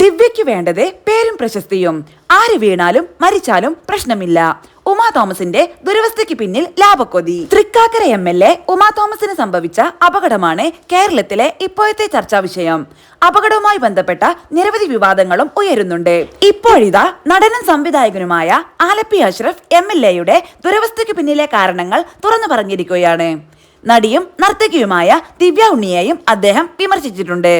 ദിവ്യയ്ക്ക് വേണ്ടത് പേരും പ്രശസ്തിയും. ആര് വീണാലും മരിച്ചാലും പ്രശ്നമില്ല. ഉമാ തോമസിന്റെ ദുരവസ്ഥയ്ക്ക് പിന്നിൽ ലാഭക്കൊതി. Thrikkakara M L A Uma തോമസിന് സംഭവിച്ച അപകടമാണ് കേരളത്തിലെ ഇപ്പോഴത്തെ ചർച്ചാ വിഷയം. അപകടവുമായി ബന്ധപ്പെട്ട നിരവധി വിവാദങ്ങളും ഉയരുന്നുണ്ട്. ഇപ്പോഴിതാ നടനും സംവിധായകനുമായ ആലപ്പി അഷ്റഫ് എം എൽ എയുടെ ദുരവസ്ഥയ്ക്ക് പിന്നിലെ കാരണങ്ങൾ തുറന്നു പറഞ്ഞിരിക്കുകയാണ്. നടിയും നർത്തകിയുമായ ദിവ്യ ഉണ്ണിയെയും അദ്ദേഹം വിമർശിച്ചിട്ടുണ്ട്.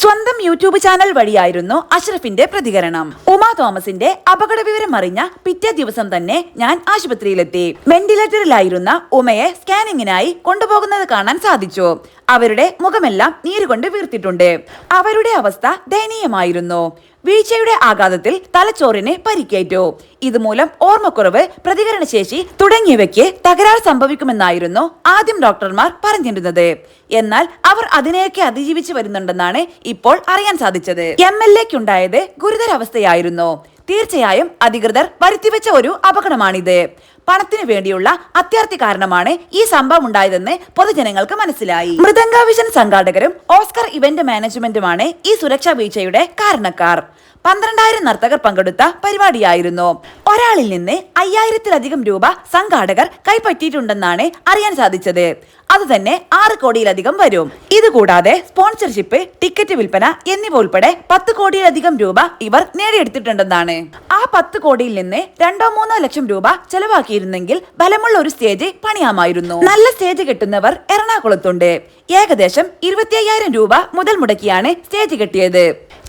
സ്വന്തം യൂട്യൂബ് ചാനൽ വഴിയായിരുന്നു അഷ്റഫിന്റെ പ്രതികരണം. ഉമാ തോമസിന്റെ അപകട വിവരം അറിഞ്ഞ പിറ്റേ ദിവസം തന്നെ ഞാൻ ആശുപത്രിയിലെത്തി. വെന്റിലേറ്ററിലായിരുന്ന ഉമയെ സ്കാനിങ്ങിനായി കൊണ്ടുപോകുന്നത് കാണാൻ സാധിച്ചു. അവരുടെ മുഖമെല്ലാം നീരുകൊണ്ട് വീർത്തിട്ടുണ്ട്. അവരുടെ അവസ്ഥ ദയനീയമായിരുന്നു. വീഴ്ചയുടെ ആഘാതത്തിൽ തലച്ചോറിന് പരിക്കേറ്റു. ഇതുമൂലം ഓർമ്മക്കുറവ് പ്രതികരണശേഷി തുടങ്ങിയവയ്ക്ക് തകരാർ സംഭവിക്കുമെന്നായിരുന്നു ആദ്യം ഡോക്ടർമാർ പറഞ്ഞിരുന്നത്. എന്നാൽ അവർ അതിനെയൊക്കെ അതിജീവിച്ചു വരുന്നുണ്ടെന്നാണ് ഇപ്പോൾ അറിയാൻ സാധിച്ചത്. എം എൽ എക്കുണ്ടായത് ഗുരുതരാവസ്ഥയായിരുന്നു. തീർച്ചയായും അധികൃതർ വരുത്തിവെച്ച ഒരു അപകടമാണിത്. പണത്തിനു വേണ്ടിയുള്ള അത്യാർത്ഥി കാരണമാണ് ഈ സംഭവം ഉണ്ടായതെന്ന് പൊതുജനങ്ങൾക്ക് മനസ്സിലായി. മൃദംഗാവിഷൻ സംഘാടകരും ഓസ്കർ ഇവന്റ് മാനേജ്മെന്റുമാണ് ഈ സുരക്ഷാ വീഴ്ചയുടെ കാരണക്കാർ. പന്ത്രണ്ടായിരം നർത്തകർ പങ്കെടുത്ത പരിപാടിയായിരുന്നു. ഒരാളിൽ നിന്ന് അയ്യായിരത്തിലധികം രൂപ സംഘാടകർ കൈപ്പറ്റിയിട്ടുണ്ടെന്നാണ് അറിയാൻ സാധിച്ചത്. അത് തന്നെ ആറ് കോടിയിലധികം വരും. ഇതുകൂടാതെ സ്പോൺസർഷിപ്പ് ടിക്കറ്റ് വിൽപ്പന എന്നിവ ഉൾപ്പെടെ പത്ത് കോടിയിലധികം രൂപ ഇവർ നേടിയെടുത്തിട്ടുണ്ടെന്നാണ്. ആ പത്ത് കോടിയിൽ നിന്ന് രണ്ടോ മൂന്നോ ലക്ഷം രൂപ ചെലവാക്കിയിരുന്നെങ്കിൽ ബലമുള്ള ഒരു സ്റ്റേജ് പണിയാമായിരുന്നു. നല്ല സ്റ്റേജ് കെട്ടുന്നവർ എറണാകുളത്തുണ്ട്. ഏകദേശം ഇരുപത്തി അയ്യായിരം രൂപ മുതൽ മുടക്കിയാണ് സ്റ്റേജ് കെട്ടിയത്.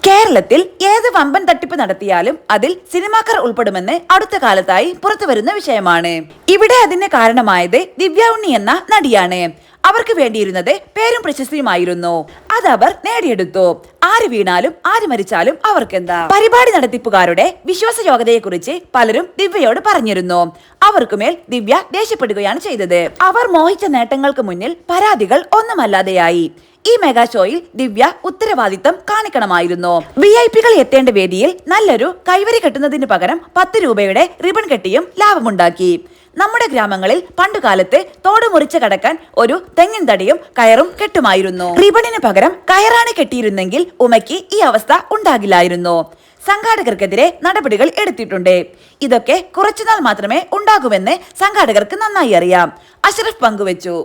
കേരളത്തിൽ ഏത് വമ്പൻ തട്ടിപ്പ് നടത്തിയാലും അതിൽ സിനിമാക്കാർ ഉൾപ്പെടുമെന്ന് അടുത്ത കാലത്തായി പുറത്തു വരുന്ന വിഷയമാണ്. ഇവിടെ അതിന് കാരണമായത് ദിവ്യ ഉണ്ണി എന്ന നടിയാണ്. അവർക്ക് വേണ്ടിയിരുന്നത് പേരും പ്രശസ്തിയുമായിരുന്നു. അത് അവർ നേടിയെടുത്തു. ആര് വീണാലും ആര് മരിച്ചാലും അവർക്കെന്താ? പരിപാടി നടത്തിപ്പുകാരുടെ വിശ്വാസ വിശ്വാസയോഗ്യതയെക്കുറിച്ച് പലരും ദിവ്യയോട് പറഞ്ഞിരുന്നു. അവർക്കുമേൽ ദിവ്യ ദേഷ്യപ്പെടുകയാണ് ചെയ്തത്. അവർ മോഹിച്ച നേട്ടങ്ങൾക്ക് മുന്നിൽ പരാതികൾ ഒന്നുമല്ലാതെയായി. ഈ മെഗാ ഷോയിൽ ദിവ്യ ഉത്തരവാദിത്തം കാണിക്കണമായിരുന്നു. വി ഐ പികൾ എത്തേണ്ട വേദിയിൽ നല്ലൊരു കൈവരി കെട്ടുന്നതിന് പകരം പത്ത് രൂപയുടെ റിബൺ കെട്ടിയും ലാഭമുണ്ടാക്കി. നമ്മുടെ ഗ്രാമങ്ങളിൽ പണ്ടുകാലത്ത് തോട് മുറിച്ച് കടക്കാൻ ഒരു തെങ്ങിൻ തടിയും കയറും കെട്ടുമായിരുന്നു. റിബണിന് പകരം കയറാണ് കെട്ടിയിരുന്നെങ്കിൽ ഉമയ്ക്ക് ഈ അവസ്ഥ ഉണ്ടാകില്ലായിരുന്നു. സംഘാടകർക്കെതിരെ നടപടികൾ എടുത്തിട്ടുണ്ട്. ഇതൊക്കെ കുറച്ചുനാൾ മാത്രമേ ഉണ്ടാകുമെന്ന് സംഘാടകർക്ക് നന്നായി അറിയാം. അഷ്റഫ് പങ്കുവച്ചു.